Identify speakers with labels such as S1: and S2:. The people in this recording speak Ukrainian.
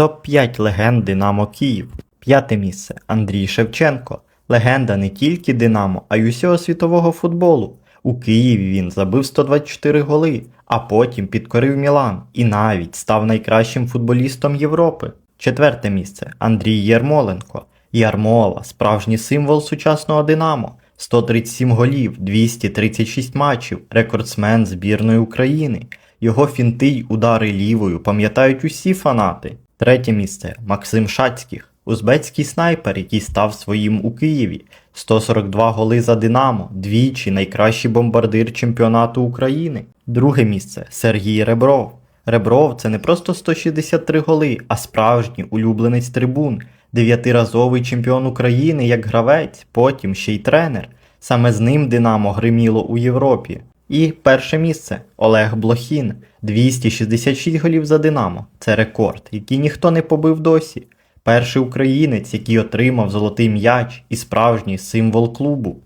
S1: Топ-5 легенд Динамо Київ. П'яте місце Андрій Шевченко. Легенда не тільки Динамо, а й усього світового футболу. У Києві він забив 124 голи, а потім підкорив Мілан і навіть став найкращим футболістом Європи. Четверте місце Андрій Єрмоленко. Ярмола справжній символ сучасного Динамо. 137 голів, 236 матчів, рекордсмен збірної України. Його фінти й удари лівою пам'ятають усі фанати. Третє місце Максим Шацьких, узбецький снайпер, який став своїм у Києві. 142 голи за Динамо, двічі найкращий бомбардир чемпіонату України. Друге місце Сергій Ребров. Ребров це не просто 163 голи, а справжній улюбленець трибун, дев'ятиразовий чемпіон України як гравець, потім ще й тренер. Саме з ним Динамо гриміло у Європі. І перше місце Олег Блохін. 266 голів за Динамо. Це рекорд, який ніхто не побив досі. Перший українець, який отримав золотий м'яч і справжній символ клубу.